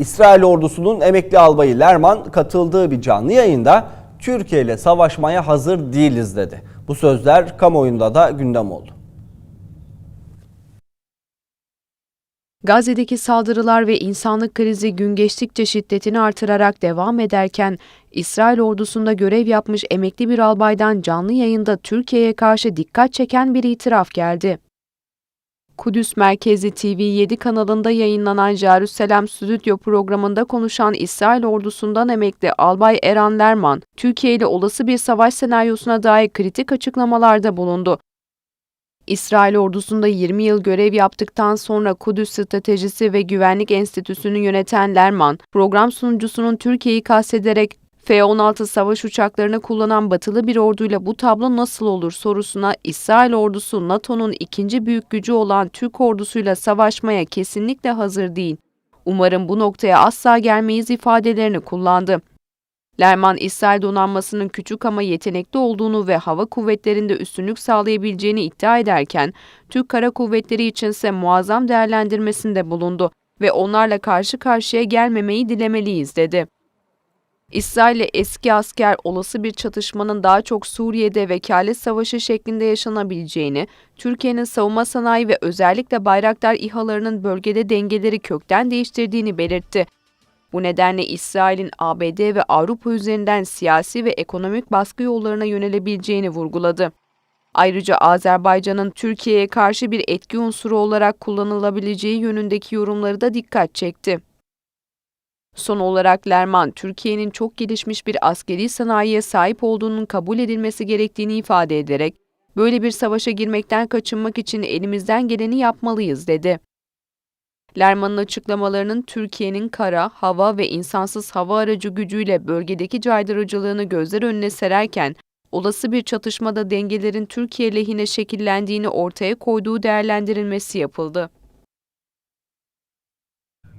İsrail ordusunun emekli albayı Lerman katıldığı bir canlı yayında Türkiye ile savaşmaya hazır değiliz dedi. Bu sözler kamuoyunda da gündem oldu. Gazze'deki saldırılar ve insanlık krizi gün geçtikçe şiddetini artırarak devam ederken, İsrail ordusunda görev yapmış emekli bir albaydan canlı yayında Türkiye'ye karşı dikkat çeken bir itiraf geldi. Kudüs merkezli TV7 kanalında yayınlanan Jerusalem Stüdyo programında konuşan İsrail ordusundan emekli Albay Eran Lerman, Türkiye ile olası bir savaş senaryosuna dair kritik açıklamalarda bulundu. İsrail ordusunda 20 yıl görev yaptıktan sonra Kudüs Stratejisi ve Güvenlik Enstitüsü'nü yöneten Lerman, program sunucusunun Türkiye'yi kastederek F-16 savaş uçaklarını kullanan batılı bir orduyla bu tablo nasıl olur sorusuna İsrail ordusu NATO'nun ikinci büyük gücü olan Türk ordusuyla savaşmaya kesinlikle hazır değil. Umarım bu noktaya asla gelmeyiz ifadelerini kullandı. Lerman, İsrail donanmasının küçük ama yetenekli olduğunu ve hava kuvvetlerinde üstünlük sağlayabileceğini iddia ederken, Türk Kara Kuvvetleri içinse muazzam değerlendirmesinde bulundu ve onlarla karşı karşıya gelmemeyi dilemeliyiz dedi. İsrail'le eski asker olası bir çatışmanın daha çok Suriye'de vekalet savaşı şeklinde yaşanabileceğini, Türkiye'nin savunma sanayi ve özellikle Bayraktar İHA'larının bölgede dengeleri kökten değiştirdiğini belirtti. Bu nedenle İsrail'in ABD ve Avrupa üzerinden siyasi ve ekonomik baskı yollarına yönelebileceğini vurguladı. Ayrıca Azerbaycan'ın Türkiye'ye karşı bir etki unsuru olarak kullanılabileceği yönündeki yorumları da dikkat çekti. Son olarak Lerman, Türkiye'nin çok gelişmiş bir askeri sanayiye sahip olduğunun kabul edilmesi gerektiğini ifade ederek, böyle bir savaşa girmekten kaçınmak için elimizden geleni yapmalıyız dedi. Lerman'ın açıklamalarının Türkiye'nin kara, hava ve insansız hava aracı gücüyle bölgedeki caydırıcılığını gözler önüne sererken, olası bir çatışmada dengelerin Türkiye lehine şekillendiğini ortaya koyduğu değerlendirilmesi yapıldı.